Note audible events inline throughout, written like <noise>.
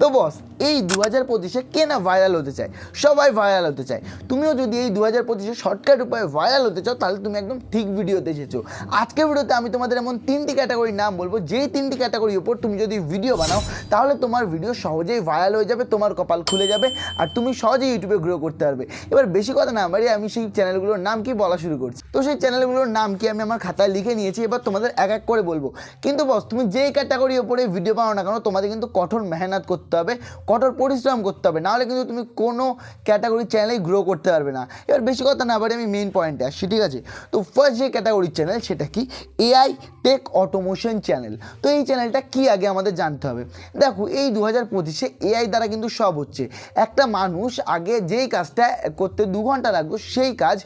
তো বস, এই দু হাজার পঁচিশে কে না ভাইরাল হতে চায়? সবাই ভাইরাল হতে চায়। তুমিও যদি এই দু হাজার পঁচিশে শর্টকাট উপায়ে ভাইরাল হতে চাও, তাহলে তুমি একদম ঠিক ভিডিওতে এসেছ। আজকের ভিডিওতে আমি তোমাদের এমন তিনটি ক্যাটাগরির নাম বলব, যেই তিনটি ক্যাটাগরির উপর তুমি যদি ভিডিও বানাও, তাহলে তোমার ভিডিও সহজেই ভাইরাল হয়ে যাবে, তোমার কপাল খুলে যাবে, আর তুমি সহজেই ইউটিউবে গ্রো করতে পারবে। এবার বেশি কথা না বাড়ি আমি সেই চ্যানেলগুলোর নাম কি বলা শুরু করছি। তো সেই চ্যানেলগুলোর নাম কি আমি আমার খাতায় লিখে নিয়েছি, এবার তোমাদের এক এক করে বলব। কিন্তু বস, তুমি যেই ক্যাটাগরির উপরে ভিডিও বানাও না কেন, তোমাদের কিন্তু কঠোর মেহনত করতে হবে, কঠোর পরিশ্রম করতে হবে, নাহলে কিন্তু তুমি কোনো ক্যাটাগরির চ্যানেলেই গ্রো করতে পারবে না। এবার বেশি কথা না বাড়ি আমি মেন পয়েন্টে আসছি, ঠিক আছে? তো ফার্স্ট যে ক্যাটাগরির চ্যানেল সেটা কি? এআই টেক অটোমোশন চ্যানেল তো এই চ্যানেলটা কি আগে আমাদের জানতে হবে? দেখো, এই দু হাজার পঁচিশে এআই দ্বারা কিন্তু সব হচ্ছে। একটা মানুষ আগে যেই কাজটা করতে দু ঘণ্টা লাগতো, সেই কাজ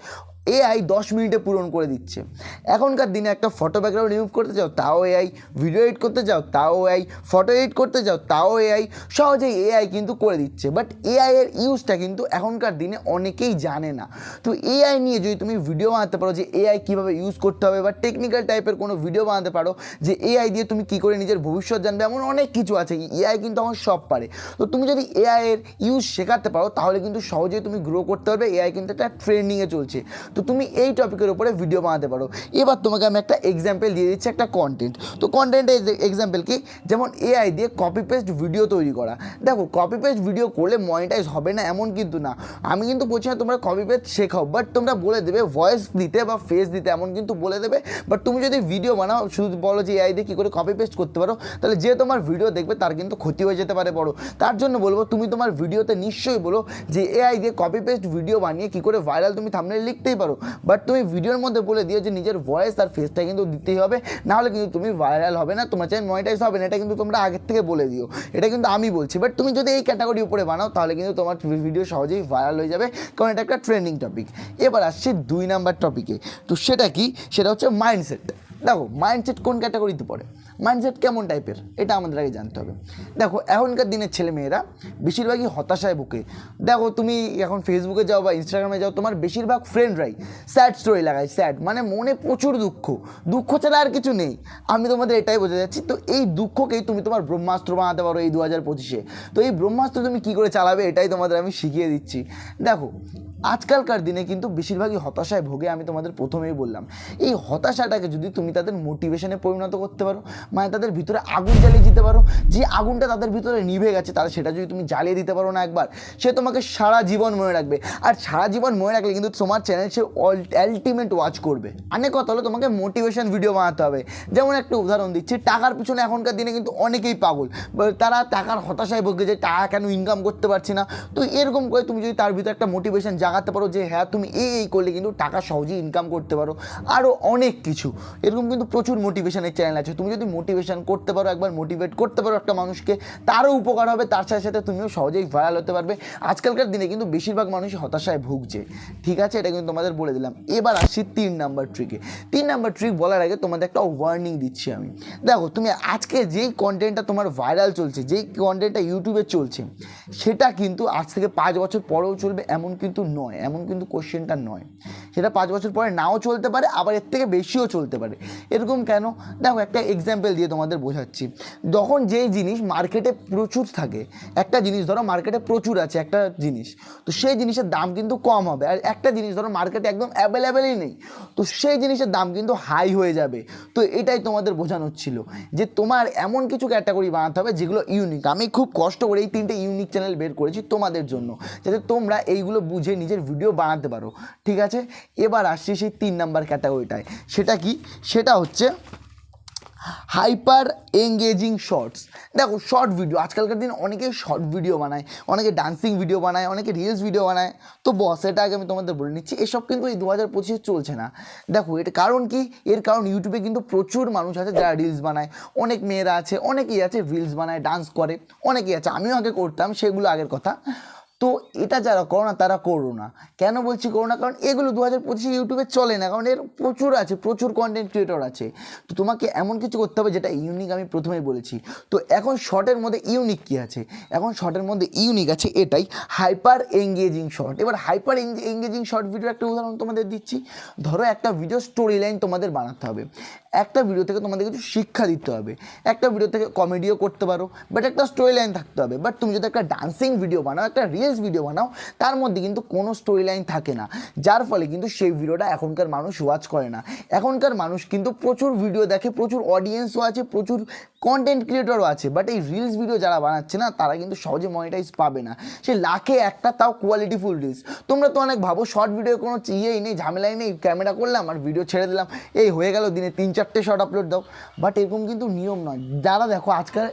এআই দশ মিনিটে পূরণ করে দিচ্ছে। এখনকার দিনে একটা ফটো ব্যাকগ্রাউন্ড রিমুভ করতে চাও, তাও এআই ভিডিও এডিট করতে চাও, তাও এআই ফটো এডিট করতে চাও, তাও এআই সহজেই এআই কিন্তু করে দিচ্ছে। বাট এআই এর ইউজটা কিন্তু এখনকার দিনে অনেকেই জানে না। তো এআই নিয়ে যদি তুমি ভিডিও বানাতে পারো যে এআই কীভাবে ইউজ করতে হবে বা টেকনিক্যাল টাইপের কোনো ভিডিও বানাতে পারো যে এআই দিয়ে তুমি কী করে নিজের ভবিষ্যৎ জানবে, এমন অনেক কিছু আছে। এআই কিন্তু আমার সব পারে। তো তুমি যদি এআই এর ইউজ শেখাতে পারো, তাহলে কিন্তু সহজেই তুমি গ্রো করতে পারবে। এআই কিন্তু একটা ট্রেন্ডিংয়ে চলছে। তো তুমি এই টপিকের উপরে ভিডিও বানাতে পারো। এবার তোমাকে আমি একটা এক্সাম্পল দিয়ে দিচ্ছি, একটা কন্টেন্ট তো কন্টেন্টের এক্সাম্পল কি? যেমন এআই দিয়ে কপি পেস্ট ভিডিও তৈরি করা। দেখো কপি পেস্ট ভিডিও করলে মনিটাইজ হবে না, এমন কিন্তু না। আমি কিন্তু বলছি না তোমরা কপি পেস্ট শেখাও বাট তোমরা বলে দেবে ভয়েস দিতে বা ফেস দিতে, এমন কিন্তু বলে দেবে। বাট তুমি যদি ভিডিও বানাও, শুধু বলো যে এআই দিয়ে কী করে কপি পেস্ট করতে পারো, তাহলে যে তোমার ভিডিও দেখবে, তার কিন্তু ক্ষতি হয়ে যেতে পারে বড়। তার জন্য বলব, তুমি তোমার ভিডিওতে নিশ্চয়ই বলো যে এআই দিয়ে কপি পেস্ট ভিডিও বানিয়ে কী করে ভাইরাল তুমি থামনে লিখতেই পারো। বাট তুমি ভিডিওর মধ্যে বলে দিও যে নিজের ভয়েস আর ফেসটা কিন্তু দিতেই হবে, নাহলে কিন্তু তুমি ভাইরাল হবে না, তোমার চ্যানেল মনিটাইজ হবে না, এটা কিন্তু তোমরা আগের থেকে বলে দিও। এটা কিন্তু আমি বলছি। বাট তুমি যদি এই ক্যাটাগরি উপরে বানাও, তাহলে কিন্তু তোমার ভিডিও সহজেই ভাইরাল হয়ে যাবে, কারণ এটা একটা ট্রেন্ডিং টপিক এবার আসছে দুই নাম্বার টপিকে তো সেটা কি? সেটা হচ্ছে মাইন্ডসেট দেখো মাইন্ডসেট কোন ক্যাটাগরিতে পড়ে? মাইন্ডসেট কেমন টাইপের এটা আমাদের আগে জানতে হবে। দেখো, এখনকার দিনের ছেলে মেয়েরা বেশিরভাগই হতাশায় বুকে দেখো, তুমি এখন ফেসবুকে যাও বা ইনস্টাগ্রামে যাও, তোমার বেশিরভাগ ফ্রেন্ডরাই স্যাড স্টোরি লাগায় স্যাড মানে মনে প্রচুর দুঃখ। দুঃখ ছাড়া আর কিছু নেই। আমি তোমাদের এটাই বোঝা যাচ্ছি তো এই দুঃখকেই তুমি তোমার ব্রহ্মাস্ত্র বানাতে পারো এই দু হাজার পঁচিশে। তো এই ব্রহ্মাস্ত্র তুমি কী করে চালাবে, এটাই তোমাদের আমি শিখিয়ে দিচ্ছি। দেখো আজকালকার দিনে কিন্তু বেশিরভাগই হতাশায় ভোগে, আমি তোমাদের প্রথমেই বললাম। এই হতাশাটাকে যদি তুমি তাদের মোটিভেশনে পরিণত করতে পারো মানে তাদের ভিতরে আগুন জ্বালিয়ে দিতে পারো, যে আগুনটা তাদের ভিতরে নিভে গেছে তারা সেটা যদি তুমি জ্বালিয়ে দিতে পারো না একবার, সে তোমাকে সারা জীবন মনে রাখবে। আর সারা জীবন মনে রাখলে কিন্তু তোমার চ্যানেল সে আলটিমেট ওয়াচ করবে। অনেক কথা হলো, তোমাকে মোটিভেশন ভিডিও বানাতে হবে। যেমন একটা উদাহরণ দিচ্ছি, টাকার পিছনে এখনকার দিনে কিন্তু অনেকেই পাগল। তারা টাকার হতাশায় ভোগে যে, টাকা কেন ইনকাম করতে পারছি না? তো এরকম করে তুমি যদি তার ভিতরে একটা মোটিভেশন জাগাতে পারো যে হ্যাঁ তুমি এই এই করলে কিন্তু টাকা সহজেই ইনকাম করতে পারো। আরও অনেক কিছু। এরকম কিন্তু প্রচুর মোটিভেশনের চ্যানেল আছে। তুমি যদি মোটিভেশন করতে পারো, একবার মোটিভেট করতে পারো একটা মানুষকে, তারও উপকার হবে, তার সাথে সাথে তুমিও সহজেই ভাইরাল হতে পারবে। আজকালকার দিনে কিন্তু বেশিরভাগ মানুষই হতাশায় ভুগছে। ঠিক আছে? এটা কিন্তু তোমাদের বলে দিলাম। এবার আসছি তিন নাম্বার ট্রিকে তিন নাম্বার ট্রিক বলার আগে তোমাদের একটা ওয়ার্নিং দিচ্ছি আমি। দেখো, তুমি আজকে যেই কন্টেন্টটা তোমার ভাইরাল চলছে, যেই কন্টেন্টটা ইউটিউবে চলছে, সেটা কিন্তু আজ থেকে পাঁচ বছর পরেও চলবে, এমন কিন্তু নয়, এমন কিন্তু কোশ্চেনটা নয়। সেটা পাঁচ বছর পরে নাও চলতে পারে, আবার এর থেকে বেশিও চলতে পারে। এরকম কেন? দেখো, একটা এক্সাম্পল দিয়ে তোমাদের বোঝাচ্ছি। যখন যেই জিনিস মার্কেটে প্রচুর থাকে, একটা জিনিস ধরো মার্কেটে প্রচুর আছে, একটা জিনিস, তো সেই জিনিসের দাম কিন্তু কম হবে। আর একটা জিনিস ধরো মার্কেটে একদম অ্যাভেলেবেলই নেই, তো সেই জিনিসের দাম কিন্তু হাই হয়ে যাবে। তো এটাই তোমাদের বোঝানোর ছিল, যে তোমার এমন কিছু ক্যাটাগরি বানাতে হবে যেগুলো ইউনিক আমি খুব কষ্ট করে এই তিনটে ইউনিক চ্যানেল বের করেছি তোমাদের জন্য, যাতে তোমরা এইগুলো বুঝে নিজের ভিডিও বানাতে পারো, ঠিক আছে? এবার আসছি সেই তিন নাম্বার ক্যাটাগরিটায় সেটা কি? সেটা হচ্ছে হাইপার এঙ্গেজিং শর্টস দেখো শর্ট ভিডিও আজকালকার দিন অনেকে শর্ট ভিডিও বানায়, অনেকে ডান্সিং ভিডিও বানায়, অনেকে রিলস ভিডিও বানায়। তো বস এটা আগে আমি তোমাদের বলে নিচ্ছি, এসব কিন্তু এই দু হাজার পঁচিশে চলছে না। দেখো এটা কারণ কি? এর কারণ ইউটিউবে কিন্তু প্রচুর মানুষ আছে যারা রিলস বানায়। অনেক মেয়েরা আছে, অনেকেই আছে রিলস বানায় ডান্স করে, অনেকেই আছে। আমিও আগে করতাম, সেগুলো আগের কথা। তো এটা যারা করো না, তারা করো না। কেন বলছি করো না? কারণ এগুলো দু হাজার পঁচিশে ইউটিউবে চলে না, কারণ এর প্রচুর আছে, প্রচুর কন্টেন্ট ক্রিয়েটর আছে। তো তোমাকে এমন কিছু করতে হবে যেটা ইউনিক আমি প্রথমেই বলেছি। তো এখন শর্টের মধ্যে ইউনিক কী আছে? এখন শর্টের মধ্যে ইউনিক আছে এটাই হাইপার এঙ্গেজিং শর্ট এবার হাইপার এঙ্গেজিং শর্ট ভিডিওর একটা উদাহরণ তোমাদের দিচ্ছি। ধরো একটা ভিডিও স্টোরি লাইন তোমাদের বানাতে হবে। একটা ভিডিও থেকে তোমাদের কিছু শিক্ষা দিতে হবে। একটা ভিডিও থেকে কমেডিও করতে পারো বাট একটা স্টোরি লাইন থাকতে হবে। বাট তুমি যদি একটা ডান্সিং ভিডিও বানাও, একটা রিলস ভিডিও বানাও, তার মধ্যে কিন্তু কোনো স্টোরি লাইন থাকে না। যার ফলে কিন্তু সেই ভিডিওটা এখনকার মানুষ ওয়াচ করে না। এখনকার মানুষ কিন্তু প্রচুর ভিডিও দেখে, প্রচুর অডিয়েন্সও আছে, প্রচুর কন্টেন্ট ক্রিয়েটরও আছে বাট এই রিলস ভিডিও যারা বানাচ্ছে না, তারা কিন্তু সহজে মনিটাইজ পাবে না। সে লাখে একটা তাও কোয়ালিটিফুল রিলস তোমরা তো অনেক ভাবো শর্ট ভিডিও কোনো ইয়েই নেই, ঝামেলাই নেই ক্যামেরা করলাম আর ভিডিও ছেড়ে দিলাম, এই হয়ে গেল দিনে তিন চারটে শর্ট আপলোড দাও। বাট এরকম কিন্তু নিয়ম নয়। যারা দেখো আজকাল,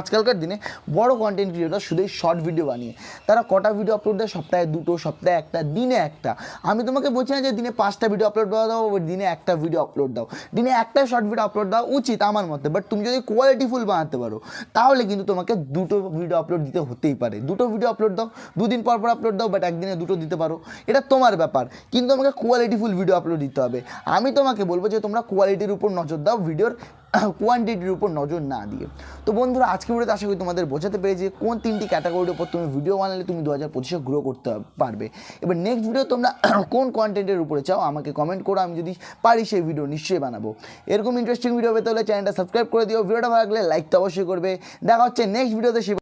আজকালকার দিনে বড় কন্টেন্ট ক্রিয়েটর শুধু শর্ট ভিডিও বানিয়ে। তারা কটা ভিডিও আপলোড দেয়? সপ্তাহে দুটো, সপ্তাহে একটা, দিনে একটা। আমি তোমাকে বলছি না যে দিনে পাঁচটা ভিডিও আপলোড দাও, দিনে একটা ভিডিও আপলোড দাও। দিনে একটা শর্ট ভিডিও আপলোড দেওয়া উচিত আমার মতে। বাট তুমি যদি কোয়ালিটিফুল বানাতে পারো। তাহলে কিন্তু তোমাকে দুটো ভিডিও আপলোড দিতে হতেই পারে। দুটো ভিডিও আপলোড দাও, দুদিন পর পর আপলোড দাও বাট একদিনে দুটো দিতে পারো। এটা তোমার ব্যাপার। কিন্তু আমাকে কোয়ালিটিফুল ভিডিও আপলোড দিতে হবে। আমি তোমাকে বলব যে তোমরা কোয়ালিটির উপর নজর দাও ভিডিওর <clears throat> কোয়ান্টিটির উপর নজর না দিয়ে। তো বন্ধুরা আজকে ভিডিওতে আশা করি তোমাদের বোঝাতে পেরেছি কোন তিনটি ক্যাটাগরির উপর তুমি ভিডিও বানালে তুমি দু হাজার পঁচিশে গ্রো করতে পারবে। এবার নেক্সট ভিডিও তোমরা <clears throat> কোন কন্টেন্টের উপরে চাও, আমাকে কমেন্ট করো, আমি যদি পারি সেই ভিডিও নিশ্চয়ই বানাবো। এরকম ইন্টারেস্টিং ভিডিও পেতে হলে চ্যানেলটা সাবস্ক্রাইব করে দিও। ভিডিওটা ভালো লাগলে লাইক তো অবশ্যই করবে। দেখা হচ্ছে নেক্সট ভিডিওতে